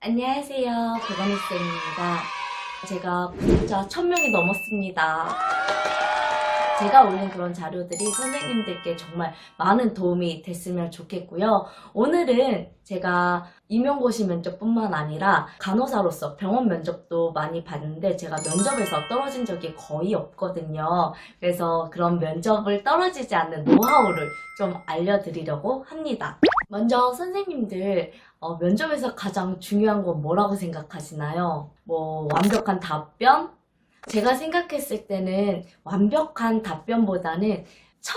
안녕하세요. 보건이쌤입니다. 제가 구독자 1000명이 넘었습니다. 제가 올린 그런 자료들이 선생님들께 정말 많은 도움이 됐으면 좋겠고요. 오늘은 제가 임용고시 면접뿐만 아니라 간호사로서 병원 면접도 많이 봤는데 제가 면접에서 떨어진 적이 거의 없거든요. 그래서 그런 면접을 떨어지지 않는 노하우를 좀 알려드리려고 합니다. 먼저 선생님들 어, 면접에서 가장 중요한 건 뭐라고 생각하시나요? 뭐 완벽한 답변? 제가 생각했을 때는 완벽한 답변보다는 첫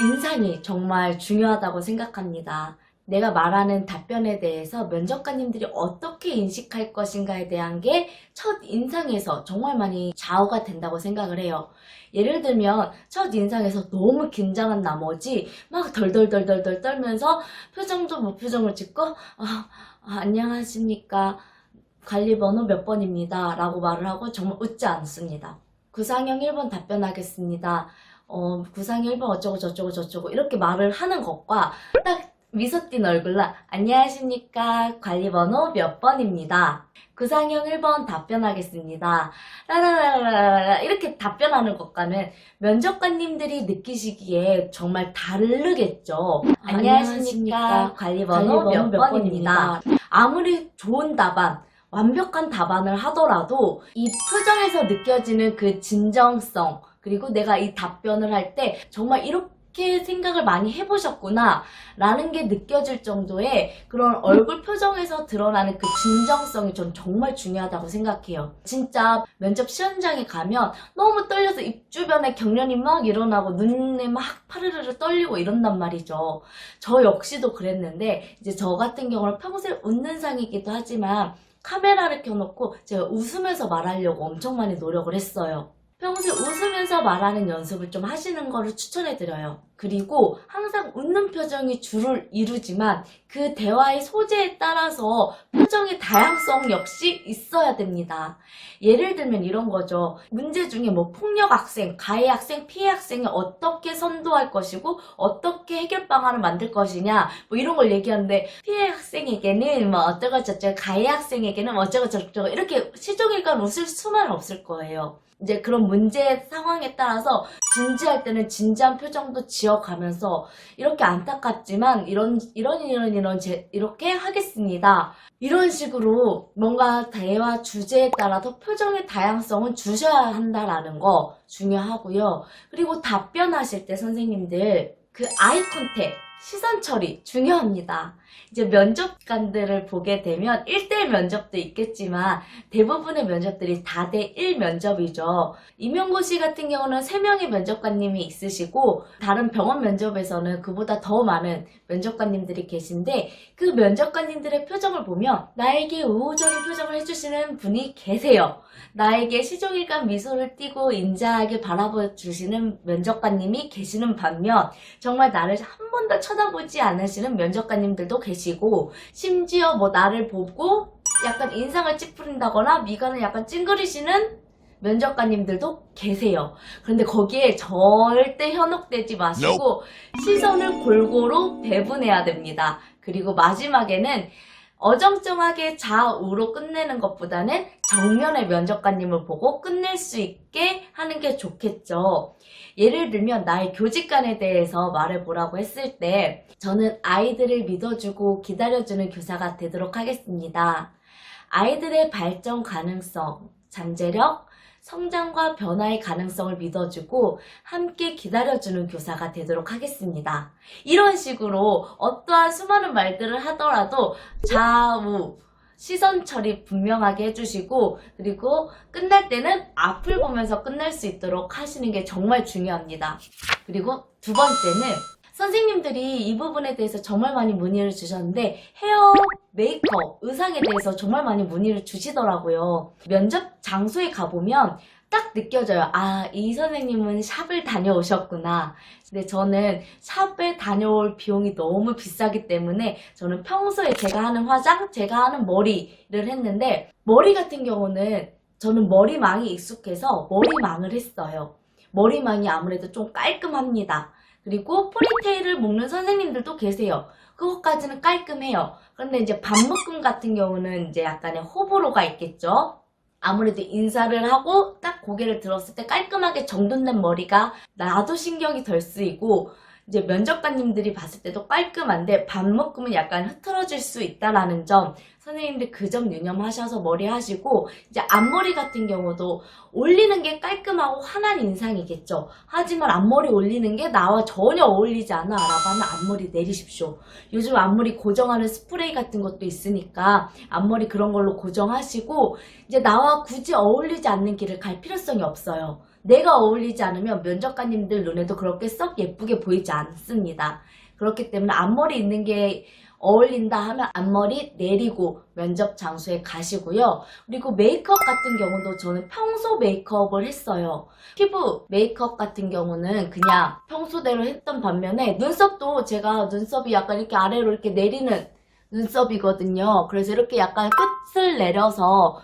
인상이 정말 중요하다고 생각합니다. 내가 말하는 답변에 대해서 면접관님들이 어떻게 인식할 것인가에 대한 게 첫 인상에서 정말 많이 좌우가 된다고 생각을 해요. 예를 들면 첫 인상에서 너무 긴장한 나머지 막 덜덜덜덜덜 떨면서 표정도 무표정을 짓고 아, 아, 안녕하십니까 관리번호 몇 번입니다 라고 말을 하고 정말 웃지 않습니다. 구상형 1번 답변하겠습니다. 어, 구상형 1번 어쩌고 저쩌고 저쩌고 이렇게 말을 하는 것과 딱 미소 띈 얼굴로 안녕하십니까 관리번호 몇 번입니다. 구상형 1번 답변하겠습니다. 라라라라라 이렇게 답변하는 것과는 면접관님들이 느끼시기에 정말 다르겠죠. 안녕하십니까 관리번호 몇 번입니다. 아무리 좋은 답안 완벽한 답안을 하더라도 이 표정에서 느껴지는 그 진정성 그리고 내가 이 답변을 할 때 정말 이렇게 생각을 많이 해보셨구나 라는 게 느껴질 정도의 그런 얼굴 표정에서 드러나는 그 진정성이 전 정말 중요하다고 생각해요. 진짜 면접 시험장에 가면 너무 떨려서 입 주변에 경련이 막 일어나고 눈에 막 파르르르 떨리고 이런단 말이죠. 저 역시도 그랬는데 이제 저 같은 경우는 평소에 웃는 상이기도 하지만 카메라를 켜놓고 제가 웃으면서 말하려고 엄청 많이 노력을 했어요. 평소에 웃으면서 말하는 연습을 좀 하시는 거를 추천해드려요. 그리고 항상 웃는 표정이 주를 이루지만 그 대화의 소재에 따라서 표정의 다양성 역시 있어야 됩니다. 예를 들면 이런 거죠. 문제 중에 뭐 폭력 학생, 가해 학생, 피해 학생이 어떻게 선도할 것이고 어떻게 해결 방안을 만들 것이냐 뭐 이런 걸 얘기하는데 피해 학생에게는 뭐 어쩌고 저쩌고 가해 학생에게는 뭐 어쩌고 저쩌고 이렇게 시종일관 웃을 수만 없을 거예요. 이제 그런 문제 상황에 따라서 진지할 때는 진지한 표정도 지어가면서 이렇게 안타깝지만 이런 이런 이런 이런 제, 이렇게 하겠습니다. 이런 식으로 뭔가 대화 주제에 따라서 표정의 다양성은 주셔야 한다라는 거 중요하고요. 그리고 답변하실 때 선생님들 그 아이 컨택 시선 처리 중요합니다. 이제 면접관들을 보게 되면 1대1 면접도 있겠지만 대부분의 면접들이 다대 1 면접이죠. 임용고시 같은 경우는 3명의 면접관님이 있으시고 다른 병원 면접에서는 그보다 더 많은 면접관님들이 계신데 그 면접관님들의 표정을 보면 나에게 우호적인 표정을 해주시는 분이 계세요. 나에게 시종일관 미소를 띠고 인자하게 바라봐 주시는 면접관님이 계시는 반면 정말 나를 한 번도 쳐다보지 않으시는 면접관님들도 계시고 심지어 뭐 나를 보고 약간 인상을 찌푸린다거나 미간을 약간 찡그리시는 면접관님들도 계세요. 그런데 거기에 절대 현혹되지 마시고 시선을 골고루 배분해야 됩니다. 그리고 마지막에는 어정쩡하게 좌우로 끝내는 것보다는 정면의 면접관님을 보고 끝낼 수 있게 하는 게 좋겠죠. 예를 들면 나의 교직관에 대해서 말해보라고 했을 때 저는 아이들을 믿어주고 기다려주는 교사가 되도록 하겠습니다. 아이들의 발전 가능성, 잠재력, 성장과 변화의 가능성을 믿어주고 함께 기다려주는 교사가 되도록 하겠습니다. 이런 식으로 어떠한 수많은 말들을 하더라도 좌우, 시선 처리 분명하게 해주시고 그리고 끝날 때는 앞을 보면서 끝낼 수 있도록 하시는 게 정말 중요합니다. 그리고 두 번째는 선생님들이 이 부분에 대해서 정말 많이 문의를 주셨는데 헤어, 메이크업, 의상에 대해서 정말 많이 문의를 주시더라고요. 면접 장소에 가보면 딱 느껴져요. 아, 이 선생님은 샵을 다녀오셨구나. 근데 저는 샵에 다녀올 비용이 너무 비싸기 때문에 저는 평소에 제가 하는 화장, 제가 하는 머리를 했는데 머리 같은 경우는 저는 머리망이 익숙해서 머리망을 했어요. 머리망이 아무래도 좀 깔끔합니다. 그리고 포니테일을 묶는 선생님들도 계세요. 그것까지는 깔끔해요. 그런데 이제 반묶음 같은 경우는 이제 약간의 호불호가 있겠죠. 아무래도 인사를 하고 딱 고개를 들었을 때 깔끔하게 정돈된 머리가 나도 신경이 덜 쓰이고 이제 면접관님들이 봤을 때도 깔끔한데 반묶음은 약간 흐트러질 수 있다라는 점 선생님들 그 점 유념하셔서 머리 하시고 이제 앞머리 같은 경우도 올리는 게 깔끔하고 환한 인상이겠죠. 하지만 앞머리 올리는 게 나와 전혀 어울리지 않아 라고 하면 앞머리 내리십시오. 요즘 앞머리 고정하는 스프레이 같은 것도 있으니까 앞머리 그런 걸로 고정하시고 이제 나와 굳이 어울리지 않는 길을 갈 필요성이 없어요. 내가 어울리지 않으면 면접관님들 눈에도 그렇게 썩 예쁘게 보이지 않습니다. 그렇기 때문에 앞머리 있는 게 어울린다 하면 앞머리 내리고 면접 장소에 가시고요. 그리고 메이크업 같은 경우도 저는 평소 메이크업을 했어요. 피부 메이크업 같은 경우는 그냥 평소대로 했던 반면에 눈썹도 제가 눈썹이 약간 이렇게 아래로 이렇게 내리는 눈썹이거든요. 그래서 이렇게 약간 끝을 내려서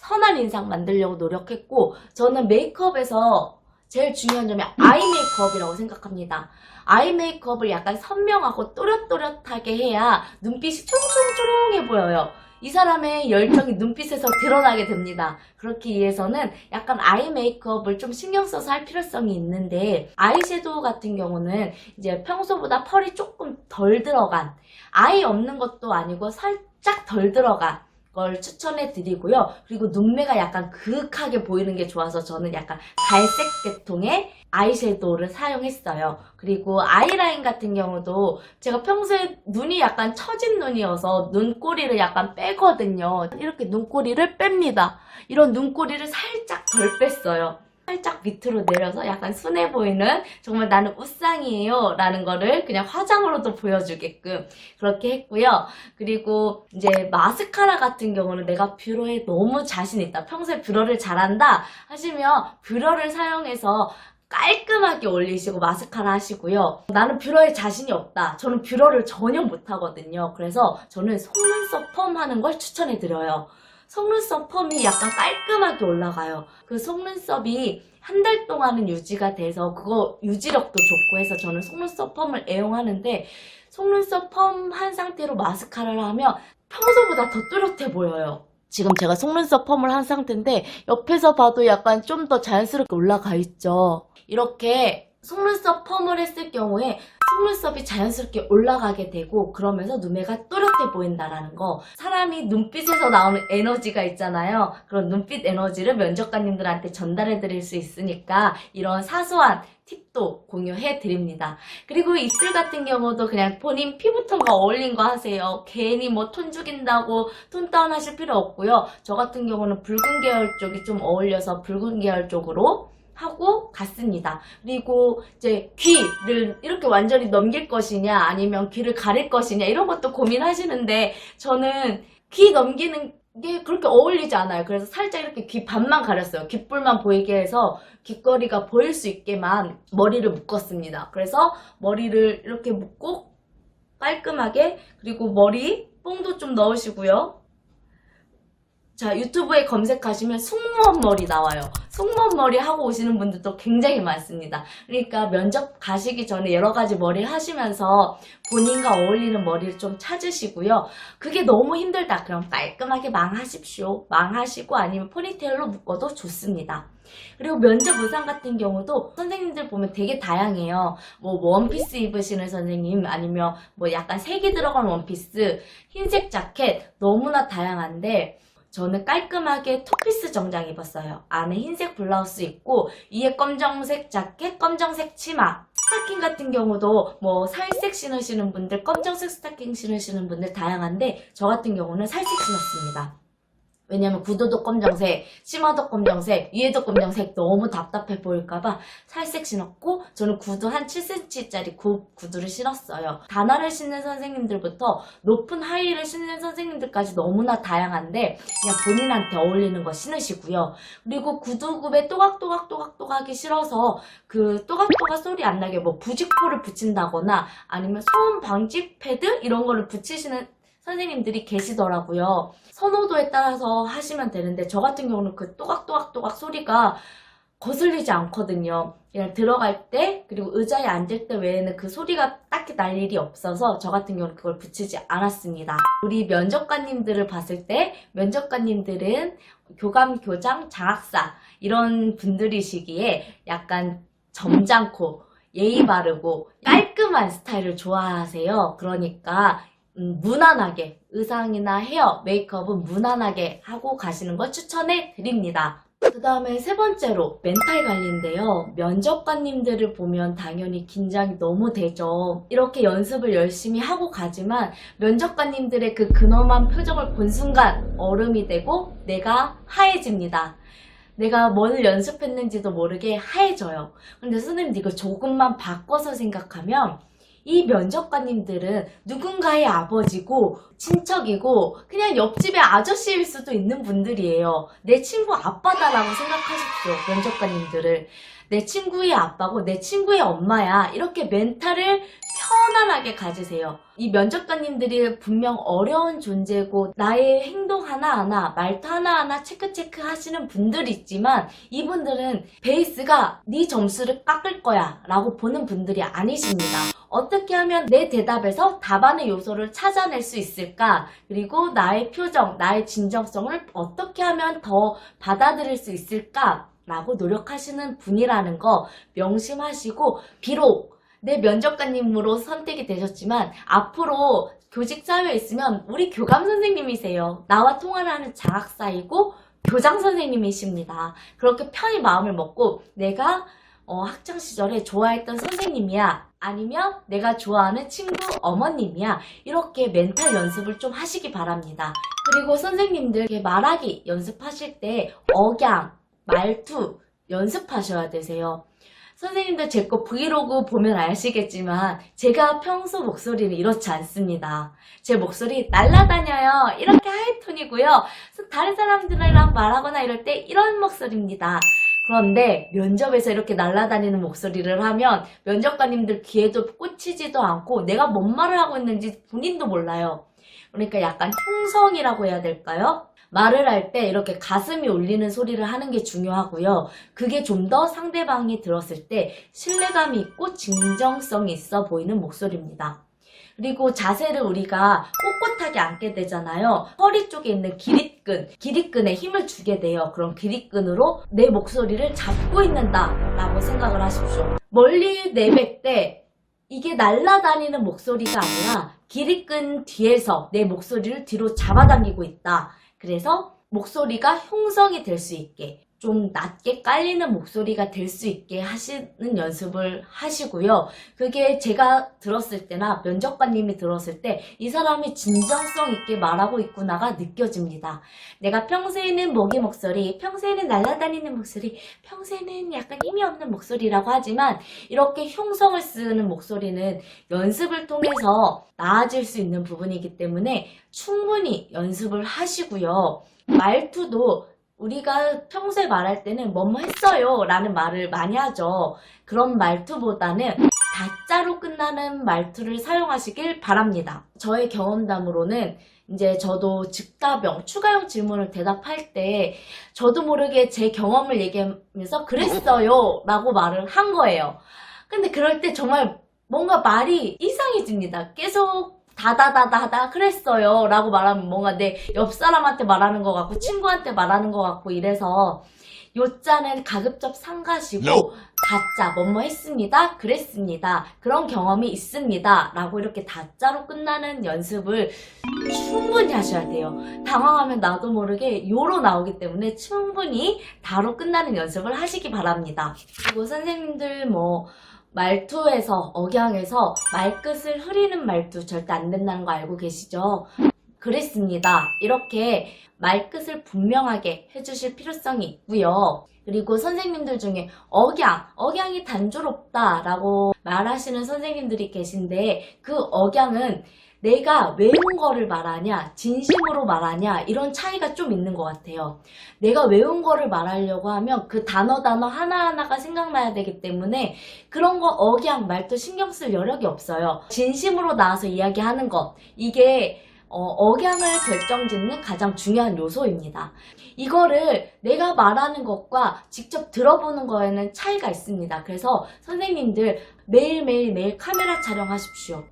선한 인상 만들려고 노력했고 저는 메이크업에서 제일 중요한 점이 아이 메이크업이라고 생각합니다. 아이 메이크업을 약간 선명하고 또렷또렷하게 해야 눈빛이 초롱초롱초롱해 보여요. 이 사람의 열정이 눈빛에서 드러나게 됩니다. 그렇기 위해서는 약간 아이 메이크업을 좀 신경 써서 할 필요성이 있는데 아이섀도우 같은 경우는 이제 평소보다 펄이 조금 덜 들어간 아예 없는 것도 아니고 살짝 덜 들어간 걸 추천해 드리고요. 그리고 눈매가 약간 그윽하게 보이는 게 좋아서 저는 약간 갈색 계통의 아이섀도우를 사용했어요. 그리고 아이라인 같은 경우도 제가 평소에 눈이 약간 처진 눈이어서 눈꼬리를 약간 빼거든요. 이렇게 눈꼬리를 뺍니다. 이런 눈꼬리를 살짝 덜 뺐어요. 살짝 밑으로 내려서 약간 순해 보이는 정말 나는 우상이에요 라는 거를 그냥 화장으로도 보여주게끔 그렇게 했고요. 그리고 이제 마스카라 같은 경우는 내가 뷰러에 너무 자신 있다. 평소에 뷰러를 잘한다 하시면 뷰러를 사용해서 깔끔하게 올리시고 마스카라 하시고요. 나는 뷰러에 자신이 없다. 저는 뷰러를 전혀 못하거든요. 그래서 저는 속눈썹 펌 하는 걸 추천해드려요. 속눈썹 펌이 약간 깔끔하게 올라가요. 그 속눈썹이 한 달 동안은 유지가 돼서 그거 유지력도 좋고 해서 저는 속눈썹 펌을 애용하는데 속눈썹 펌 한 상태로 마스카라를 하면 평소보다 더 뚜렷해 보여요. 지금 제가 속눈썹 펌을 한 상태인데 옆에서 봐도 약간 좀 더 자연스럽게 올라가 있죠. 이렇게 속눈썹 펌을 했을 경우에 속눈썹이 자연스럽게 올라가게 되고 그러면서 눈매가 또렷해 보인다라는 거. 사람이 눈빛에서 나오는 에너지가 있잖아요. 그런 눈빛 에너지를 면접관님들한테 전달해 드릴 수 있으니까 이런 사소한 팁도 공유해 드립니다. 그리고 입술 같은 경우도 그냥 본인 피부톤과 어울린 거 하세요. 괜히 뭐 톤 죽인다고 톤 다운 하실 필요 없고요. 저 같은 경우는 붉은 계열 쪽이 좀 어울려서 붉은 계열 쪽으로 하고 갔습니다. 그리고 이제 귀를 이렇게 완전히 넘길 것이냐 아니면 귀를 가릴 것이냐 이런 것도 고민하시는데 저는 귀 넘기는 게 그렇게 어울리지 않아요. 그래서 살짝 이렇게 귀 반만 가렸어요. 귓불만 보이게 해서 귓거리가 보일 수 있게만 머리를 묶었습니다. 그래서 머리를 이렇게 묶고 깔끔하게 그리고 머리 뽕도 좀 넣으시고요. 자, 유튜브에 검색하시면 승무원 머리 나와요. 승무원 머리 하고 오시는 분들도 굉장히 많습니다. 그러니까 면접 가시기 전에 여러 가지 머리 하시면서 본인과 어울리는 머리를 좀 찾으시고요. 그게 너무 힘들다. 그럼 깔끔하게 망하십시오. 망하시고 아니면 포니테일로 묶어도 좋습니다. 그리고 면접 의상 같은 경우도 선생님들 보면 되게 다양해요. 뭐 원피스 입으시는 선생님 아니면 뭐 약간 색이 들어간 원피스, 흰색 자켓 너무나 다양한데 저는 깔끔하게 투피스 정장 입었어요. 안에 흰색 블라우스 입고 위에 검정색 자켓, 검정색 치마. 스타킹 같은 경우도 뭐 살색 신으시는 분들, 검정색 스타킹 신으시는 분들 다양한데 저 같은 경우는 살색 신었습니다. 왜냐면 구두도 검정색, 치마도 검정색, 위에도 검정색 너무 답답해 보일까봐 살색 신었고 저는 구두 한 7cm짜리 구, 구두를 신었어요. 단화를 신는 선생님들부터 높은 하이를 신는 선생님들까지 너무나 다양한데 그냥 본인한테 어울리는 거 신으시고요. 그리고 구두굽에 또각또각 또각또각이 싫어서 그 또각또각 소리 안 나게 뭐 부직포를 붙인다거나 아니면 소음 방지 패드 이런 거를 붙이시는 선생님들이 계시더라고요. 선호도에 따라서 하시면 되는데 저 같은 경우는 그 또각또각또각 소리가 거슬리지 않거든요. 그냥 들어갈 때 그리고 의자에 앉을 때 외에는 그 소리가 딱히 날 일이 없어서 저 같은 경우는 그걸 붙이지 않았습니다. 우리 면접관님들을 봤을 때 면접관님들은 교감, 교장, 장학사 이런 분들이시기에 약간 점잖고 예의 바르고 깔끔한 스타일을 좋아하세요. 그러니까 음, 무난하게 의상이나 헤어, 메이크업은 무난하게 하고 가시는 걸 추천해 드립니다. 그 다음에 세 번째로 멘탈 관리인데요. 면접관님들을 보면 당연히 긴장이 너무 되죠. 이렇게 연습을 열심히 하고 가지만 면접관님들의 그 근엄한 표정을 본 순간 얼음이 되고 내가 하얘집니다. 내가 뭘 연습했는지도 모르게 하얘져요. 근데 선생님 이거 조금만 바꿔서 생각하면 이 면접관님들은 누군가의 아버지고 친척이고 그냥 옆집의 아저씨일 수도 있는 분들이에요. 내 친구 아빠다라고 생각하십시오. 면접관님들을. 내 친구의 아빠고 내 친구의 엄마야. 이렇게 멘탈을 편안하게 가지세요. 이 면접관님들이 분명 어려운 존재고 나의 행동 하나하나 말투 하나하나 체크체크 하시는 분들이 있지만 이분들은 베이스가 네 점수를 깎을 거야 라고 보는 분들이 아니십니다. 어떻게 하면 내 대답에서 답안의 요소를 찾아낼 수 있을까? 그리고 나의 표정, 나의 진정성을 어떻게 하면 더 받아들일 수 있을까? 라고 노력하시는 분이라는 거 명심하시고 비록 내 면접관님으로 선택이 되셨지만 앞으로 교직 사회에 있으면 우리 교감 선생님이세요. 나와 통화를 하는 장학사이고 교장 선생님이십니다. 그렇게 편히 마음을 먹고 내가 어, 학창 시절에 좋아했던 선생님이야. 아니면 내가 좋아하는 친구 어머님이야. 이렇게 멘탈 연습을 좀 하시기 바랍니다. 그리고 선생님들 말하기 연습하실 때 억양, 말투 연습하셔야 되세요. 선생님들 제 거 브이로그 보면 아시겠지만 제가 평소 목소리는 이렇지 않습니다. 제 목소리 날라다녀요. 이렇게 하이톤이고요. 다른 사람들이랑 말하거나 이럴 때 이런 목소리입니다. 그런데 면접에서 이렇게 날아다니는 목소리를 하면 면접관님들 귀에도 꽂히지도 않고 내가 뭔 말을 하고 있는지 본인도 몰라요. 그러니까 약간 흉성이라고 해야 될까요? 말을 할 때 이렇게 가슴이 울리는 소리를 하는 게 중요하고요. 그게 좀 더 상대방이 들었을 때 신뢰감이 있고 진정성이 있어 보이는 목소리입니다. 그리고 자세를 우리가 꼿꼿하게 앉게 되잖아요. 허리 쪽에 있는 기립근, 기립근에 힘을 주게 돼요. 그럼 기립근으로 내 목소리를 잡고 있는다 라고 생각을 하십시오. 멀리 내뱉 때 이게 날아다니는 목소리가 아니라 기립근 뒤에서 내 목소리를 뒤로 잡아당기고 있다. 그래서 목소리가 흉성이 될 수 있게 좀 낮게 깔리는 목소리가 될 수 있게 하시는 연습을 하시고요. 그게 제가 들었을 때나 면접관님이 들었을 때 이 사람이 진정성 있게 말하고 있구나가 느껴집니다. 내가 평소에는 모기 목소리, 평소에는 날아다니는 목소리, 평소에는 약간 힘이 없는 목소리라고 하지만 이렇게 흉성을 쓰는 목소리는 연습을 통해서 나아질 수 있는 부분이기 때문에 충분히 연습을 하시고요. 말투도 우리가 평소에 말할 때는 뭐뭐 했어요 라는 말을 많이 하죠. 그런 말투보다는 다자로 끝나는 말투를 사용하시길 바랍니다. 저의 경험담으로는 이제 저도 즉답형, 추가형 질문을 대답할 때 저도 모르게 제 경험을 얘기하면서 그랬어요 라고 말을 한 거예요. 근데 그럴 때 정말 뭔가 말이 이상해집니다. 계속 다다다다다 그랬어요. 라고 말하면 뭔가 내 옆 사람한테 말하는 것 같고 친구한테 말하는 것 같고 이래서 요자는 가급적 상가시고 No. 다자 뭐뭐 했습니다. 그랬습니다. 그런 경험이 있습니다. 라고 이렇게 다자로 끝나는 연습을 충분히 하셔야 돼요. 당황하면 나도 모르게 요로 나오기 때문에 충분히 다로 끝나는 연습을 하시기 바랍니다. 그리고 선생님들 뭐 말투에서 억양에서 말끝을 흐리는 말투 절대 안 된다는 거 알고 계시죠? 그랬습니다. 이렇게 말끝을 분명하게 해주실 필요성이 있고요. 그리고 선생님들 중에 억양, 억양이 단조롭다라고 말하시는 선생님들이 계신데 그 억양은 내가 외운 거를 말하냐, 진심으로 말하냐, 이런 차이가 좀 있는 것 같아요. 내가 외운 거를 말하려고 하면 그 단어 단어 하나하나가 생각나야 되기 때문에 그런 거 억양, 말도 신경 쓸 여력이 없어요. 진심으로 나와서 이야기하는 것. 이게 어, 억양을 결정짓는 가장 중요한 요소입니다. 이거를 내가 말하는 것과 직접 들어보는 거에는 차이가 있습니다. 그래서 선생님들 매일매일 매일 카메라 촬영하십시오.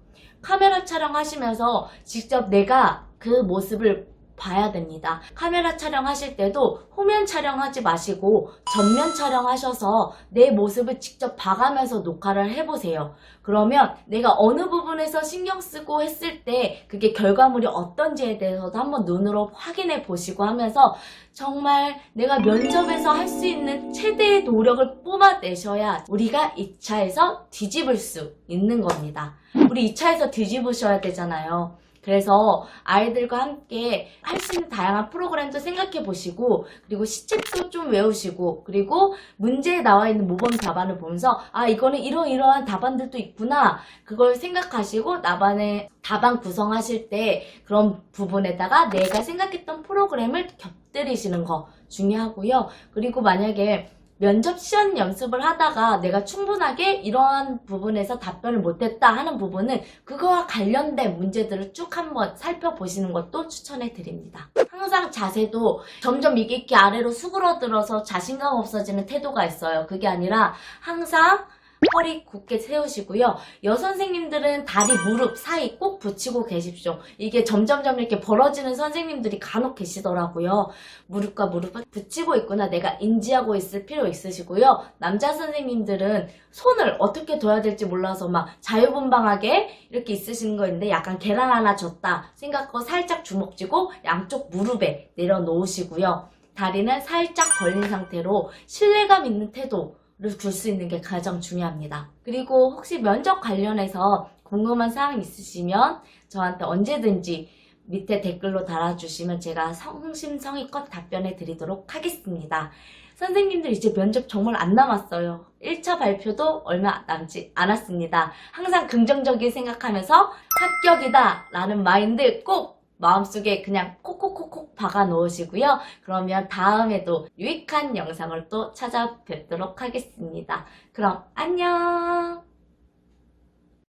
카메라 촬영하시면서 직접 내가 그 모습을 봐야 됩니다. 카메라 촬영하실 때도 후면 촬영하지 마시고 전면 촬영하셔서 내 모습을 직접 봐가면서 녹화를 해보세요. 그러면 내가 어느 부분에서 신경 쓰고 했을 때 그게 결과물이 어떤지에 대해서도 한번 눈으로 확인해 보시고 하면서 정말 내가 면접에서 할 수 있는 최대의 노력을 뽑아내셔야 우리가 2차에서 뒤집을 수 있는 겁니다. 우리 2차에서 뒤집으셔야 되잖아요. 그래서 아이들과 함께 할 수 있는 다양한 프로그램도 생각해 보시고 그리고 시책도 좀 외우시고 그리고 문제에 나와 있는 모범 답안을 보면서 아 이거는 이러이러한 답안들도 있구나. 그걸 생각하시고 나반의 답안 구성하실 때 그런 부분에다가 내가 생각했던 프로그램을 곁들이시는 거 중요하고요. 그리고 만약에 면접 시연 연습을 하다가 내가 충분하게 이러한 부분에서 답변을 못했다 하는 부분은 그거와 관련된 문제들을 쭉 한번 살펴보시는 것도 추천해 드립니다. 항상 자세도 점점 이게 이렇게 아래로 수그러들어서 자신감 없어지는 태도가 있어요. 그게 아니라 항상 허리 굳게 세우시고요. 여선생님들은 다리, 무릎 사이 꼭 붙이고 계십시오. 이게 점점점 이렇게 벌어지는 선생님들이 간혹 계시더라고요. 무릎과 무릎을 붙이고 있구나 내가 인지하고 있을 필요 있으시고요. 남자 선생님들은 손을 어떻게 둬야 될지 몰라서 막 자유분방하게 이렇게 있으시는 거 있는데 약간 계란 하나 줬다 생각하고 살짝 주먹 쥐고 양쪽 무릎에 내려놓으시고요. 다리는 살짝 벌린 상태로 신뢰감 있는 태도를 줄 수 있는 게 가장 중요합니다. 그리고 혹시 면접 관련해서 궁금한 사항 있으시면 저한테 언제든지 밑에 댓글로 달아주시면 제가 성심성의껏 답변해 드리도록 하겠습니다. 선생님들 이제 면접 정말 안 남았어요. 1차 발표도 얼마 남지 않았습니다. 항상 긍정적인 생각하면서 합격이다 라는 마인드 꼭 마음속에 그냥 콕콕콕콕 박아 놓으시고요. 그러면 다음에도 유익한 영상을 또 찾아뵙도록 하겠습니다. 그럼 안녕!